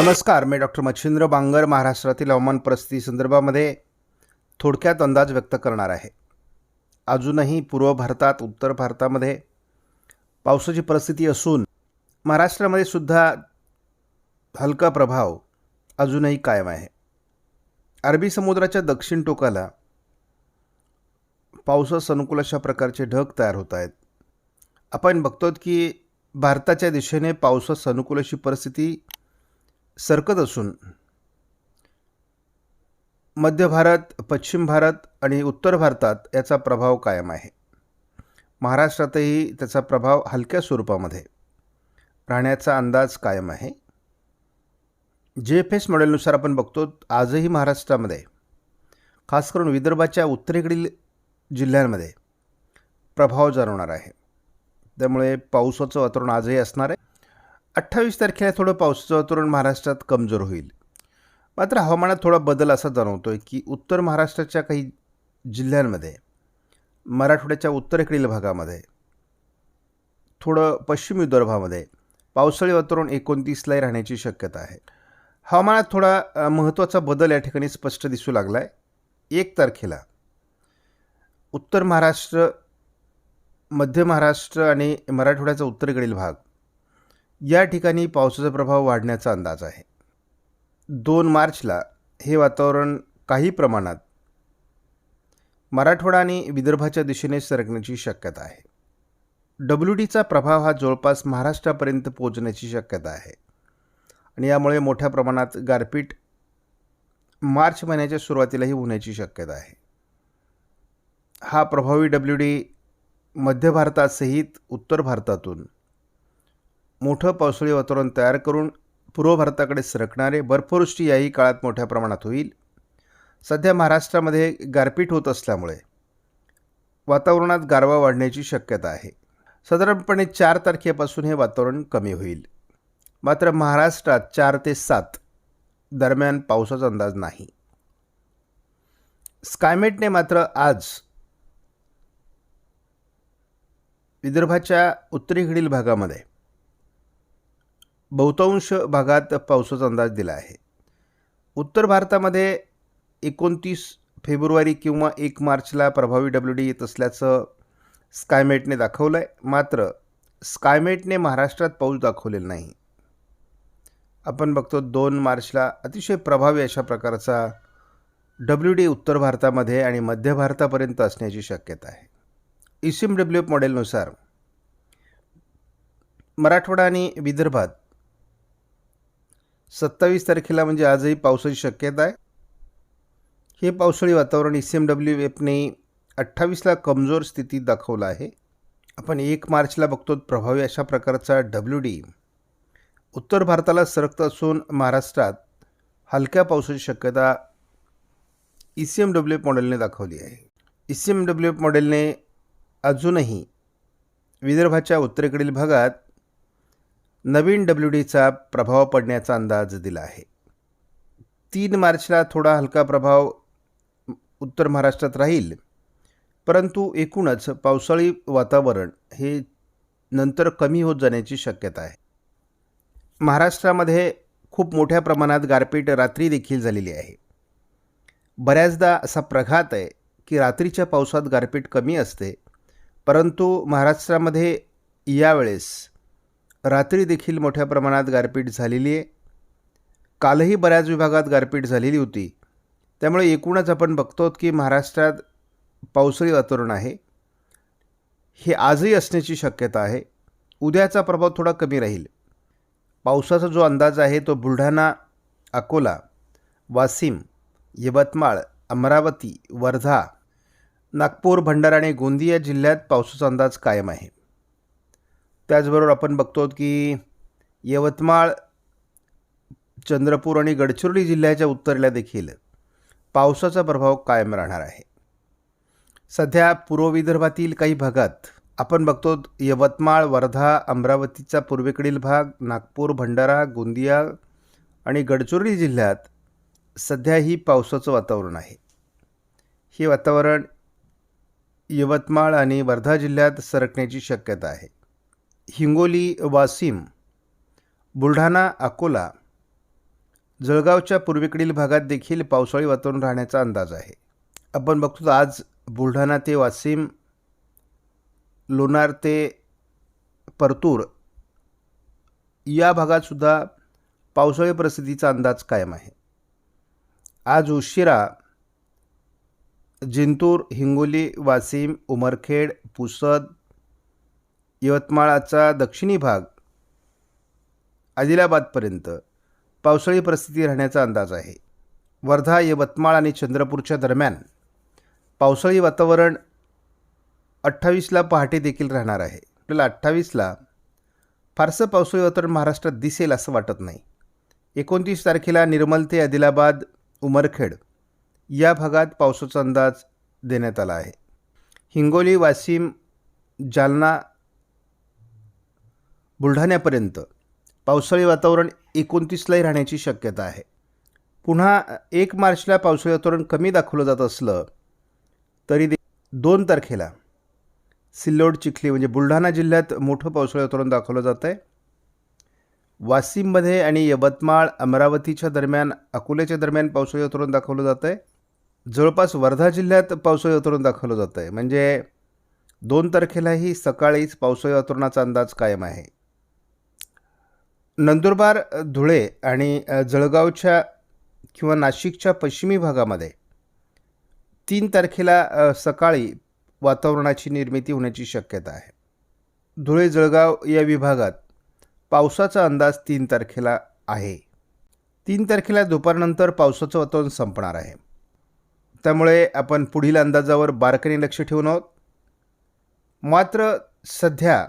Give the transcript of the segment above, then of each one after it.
नमस्कार मी डॉक्टर मच्छिंद्र बांगर महाराष्ट्रातील हवामान परिस्थिती संदर्भामध्ये थोडक्यात अंदाज व्यक्त करणार आहे. अजूनही पूर्व भारतात उत्तर भारतामध्ये पावसाची परिस्थिती असून महाराष्ट्रामध्ये सुद्धा हलका प्रभाव अजूनही कायम आहे. अरबी समुद्राच्या दक्षिण टोकाला पावसास अनुकूल अशा प्रकारचे ढग तयार होत आहेत. आपण बघतो की भारताच्या दिशेने पावसास अनुकूल अशी परिस्थिती सरकत असून मध्य भारत पश्चिम भारत आणि उत्तर भारतात याचा प्रभाव कायम आहे. महाराष्ट्रातही त्याचा प्रभाव हलक्या स्वरूपामध्ये राहण्याचा अंदाज कायम आहे. जे एफ एस मॉडेलनुसार आपण बघतो आजही महाराष्ट्रामध्ये खास करून विदर्भाच्या उत्तरेकडील जिल्ह्यांमध्ये प्रभाव जाणवणार आहे. त्यामुळे पावसाचं वातावरण आजही असणार आहे. अठ्ठावीस तारखेला थोडं पावसाचं वातावरण महाराष्ट्रात कमजोर होईल. मात्र हवामानात थोडा बदल असा जाणवतो आहे की उत्तर महाराष्ट्राच्या काही जिल्ह्यांमध्ये मराठवाड्याच्या उत्तरेकडील भागामध्ये थोडं पश्चिम विदर्भामध्ये पावसाळी वातावरण एकोणतीसलाही राहण्याची शक्यता आहे. हवामानात थोडा महत्त्वाचा बदल या ठिकाणी स्पष्ट दिसू लागला आहे एक तारखेला उत्तर महाराष्ट्र मध्य महाराष्ट्र आणि मराठवाड्याचा उत्तरेकडील भाग या ठिकाणी पावसाचा प्रभाव वाढण्याचा अंदाज आहे. दोन मार्चला हे वातावरण काही प्रमाणात मराठवाडा आणि विदर्भाच्या दिशेने सरकण्याची शक्यता आहे. डब्ल्यू डीचा प्रभाव हा जवळपास महाराष्ट्रापर्यंत पोहोचण्याची शक्यता आहे. आणि यामुळे मोठ्या प्रमाणात गारपीट मार्च महिन्याच्या सुरुवातीलाही होण्याची शक्यता आहे. हा प्रभावी डब्ल्यू डी मध्य भारतासहित उत्तर भारतातून मोठं पावसाळी वातावरण तयार करून पूर्व भारताकडे सरकणारे बर्फवृष्टी याही काळात मोठ्या प्रमाणात होईल. सध्या महाराष्ट्रामध्ये गारपीट होत असल्यामुळे वातावरणात गारवा वाढण्याची शक्यता आहे. साधारणपणे चार तारखेपासून हे वातावरण कमी होईल. मात्र महाराष्ट्रात चार ते सात दरम्यान पावसाचा अंदाज नाही. स्कायमेटने मात्र आज विदर्भाच्या उत्तरेकडील भागामध्ये बहुतांश भागात पावसाचा अंदाज दिला आहे. उत्तर भारतामध्ये एकोणतीस फेब्रुवारी किंवा एक मार्चला प्रभावी डब्ल्यू डी येत असल्याचं स्कायमेटने दाखवलं आहे मात्र स्कायमेटने महाराष्ट्रात पाऊस दाखवलेला नाही. आपण बघतो दोन मार्चला अतिशय प्रभावी अशा प्रकारचा डब्ल्यू डी उत्तर भारतामध्ये आणि मध्य भारतापर्यंत असण्याची शक्यता आहे. ई डब्ल्यू एफ मॉडेलनुसार मराठवाडा आणि विदर्भात सत्तावीस तारखेला म्हणजे आजही पावसाची शक्यता आहे. हे पावसाळी वातावरण ई सी एम डब्ल्यू एफने अठ्ठावीसला कमजोर स्थितीत दाखवलं आहे. आपण एक मार्चला बघतो प्रभावी अशा प्रकारचा डब्ल्यू डी उत्तर भारताला सरकत असून महाराष्ट्रात हलक्या पावसाची शक्यता E C M W F मॉडेलने दाखवली आहे. E C M W F मॉडेलने अजूनही विदर्भाच्या उत्तरेकडील भागात नवीन डब्ल्यू डीचा प्रभाव पडण्याचा अंदाज दिला आहे. तीन मार्चला थोडा हलका प्रभाव उत्तर महाराष्ट्रात राहील. परंतु एकूणच पावसाळी वातावरण हे नंतर कमी होत जाण्याची शक्यता आहे. महाराष्ट्रामध्ये खूप मोठ्या प्रमाणात गारपीट रात्री देखील झालेली आहे. बऱ्याचदा असा प्रघात आहे की रात्रीच्या पावसात गारपीट कमी असते परंतु महाराष्ट्रामध्ये यावेळेस रात्री देखील मोठ्या प्रमाणात गारपीट झालेली आहे. कालही बऱ्याच विभागात गारपीट झालेली होती. त्यामुळे एकूणच आपण बघतो की महाराष्ट्रात पावसाळी वातावरण आहे. हे आजही असण्याची शक्यता आहे. उद्याचा प्रभाव थोडा कमी राहील. पावसाचा जो अंदाज आहे तो बुलढाणा अकोला वाशिम यवतमाळ अमरावती वर्धा नागपूर भंडारा आणि गोंदिया जिल्ह्यात पावसाचा अंदाज कायम आहे. त्याचबरोबर आपण बघतो की यवतमाळ चंद्रपूर आणि गडचिरोली जिल्ह्याच्या उत्तरेला देखील पावसाचा प्रभाव कायम राहणार आहे. सध्या पूर्व विदर्भातील काही भागात आपण बघतो यवतमाळ वर्धा अमरावतीचा पूर्वेकडील भाग नागपूर भंडारा गोंदिया आणि गडचिरोली जिल्ह्यात सध्याही पावसाचं वातावरण आहे. हे वातावरण यवतमाळ आणि वर्धा जिल्ह्यात सरकण्याची शक्यता आहे. हिंगोली वाशिम बुलढाणा अकोला जळगावच्या पूर्वेकडील भागात देखील पावसाळी वातावरण राहण्याचा अंदाज आहे. आपण बघतो आज बुलढाणा ते वाशिम लोणार ते परतूर या भागातसुद्धा पावसाळी परिस्थितीचा अंदाज कायम आहे. आज उशिरा जिंतूर हिंगोली वाशिम उमरखेड पुसद यवतमाळचा दक्षिणी भाग आदिलाबादपर्यंत पावसाळी परिस्थिती राहण्याचा अंदाज आहे. वर्धा यवतमाळ आणि चंद्रपूरच्या दरम्यान पावसाळी वातावरण अठ्ठावीसला पहाटे देखील राहणार आहे. आपल्याला अठ्ठावीसला फारसं पावसाळी वातावरण महाराष्ट्रात दिसेल असं वाटत नाही. एकोणतीस तारखेला निर्मल ते आदिलाबाद उमरखेड या भागात पावसाचा अंदाज देण्यात आला आहे. हिंगोली वाशिम जालना बुलढाण्यापर्यंत. पावसाळी वातावरण एकोणतीसलाही राहण्याची शक्यता आहे. पुन्हा एक मार्चला पावसाळी वातावरण कमी दाखवलं जात असलं तरी दे दोन तारखेला सिल्लोड चिखली म्हणजे बुलढाणा जिल्ह्यात मोठं पावसाळी वातावरण दाखवलं जातं आहे. वाशिममध्ये आणि यवतमाळ अमरावतीच्या दरम्यान अकोल्याच्या दरम्यान पावसाळी वातावरण दाखवलं जातं आहे. जवळपास वर्धा जिल्ह्यात पावसाळी वातावरण दाखवलं जातं आहे. म्हणजे दोन तारखेलाही सकाळीच पावसाळी वातावरणाचा अंदाज कायम आहे. नंदुरबार धुळे आणि जळगावच्या किंवा नाशिकच्या पश्चिमी भागामध्ये तीन तारखेला सकाळी वातावरणाची निर्मिती होण्याची शक्यता आहे. धुळे जळगाव या विभागात पावसाचा अंदाज तीन तारखेला आहे. तीन तारखेला दुपारनंतर पावसाचं वातावरण संपणार आहे. त्यामुळे आपण पुढील अंदाजावर बारकाईने लक्ष ठेवून आहोत. मात्र सध्या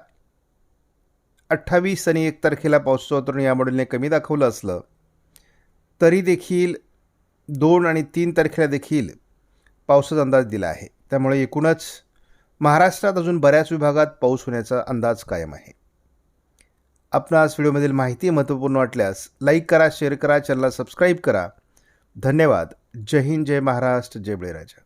अठ्ठावीस आणि एक तारखेला पावसाचं वातावरण या मॉडेलने कमी दाखवलं असलं. तरी देखील दोन आणि तीन तारखेला देखील पावसाचा अंदाज दिला आहे. त्यामुळे एकूणच महाराष्ट्रात अजून बऱ्याच विभागात पाऊस होण्याचा अंदाज कायम आहे. आपणास व्हिडिओमधील माहिती महत्त्वपूर्ण वाटल्यास लाईक करा शेअर करा चॅनलला सबस्क्राईब करा. धन्यवाद. जय हिंद जय महाराष्ट्र जय बळीराजा.